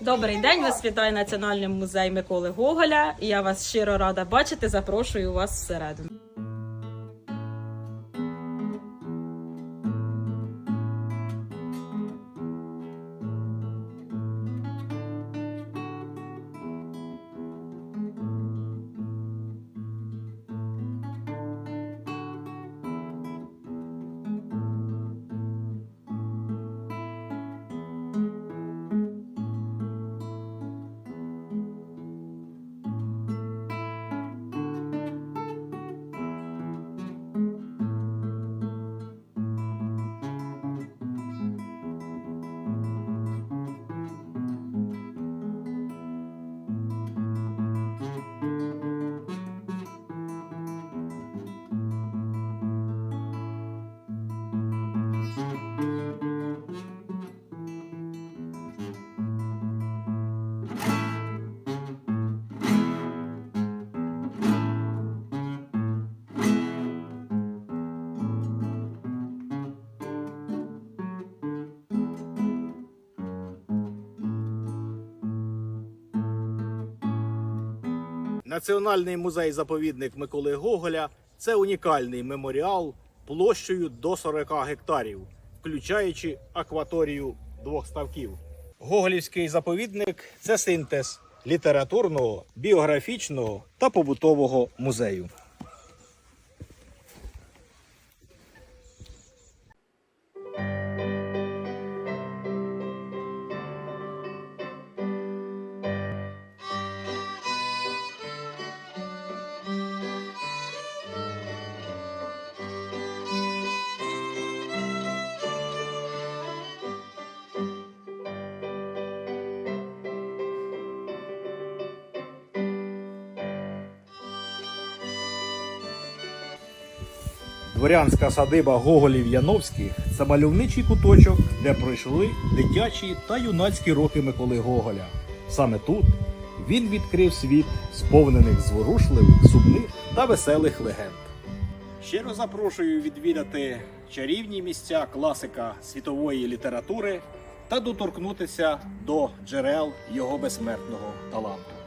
Добрий день, вас вітає Національний музей Миколи Гоголя. Я вас щиро рада бачити. Запрошую вас всередину. Національний музей-заповідник Миколи Гоголя це унікальний меморіал площею до 40 гектарів, включаючи акваторію двох ставків. Гоголівський заповідник це синтез літературного, біографічного та побутового музею. Дворянська садиба Гоголів Яновських це мальовничий куточок, де пройшли дитячі та юнацькі роки Миколи Гоголя. Саме тут він відкрив світ, сповнених зворушливих, сумних та веселих легенд. Щиро запрошую відвідати чарівні місця класика світової літератури та доторкнутися до джерел його безсмертного таланту.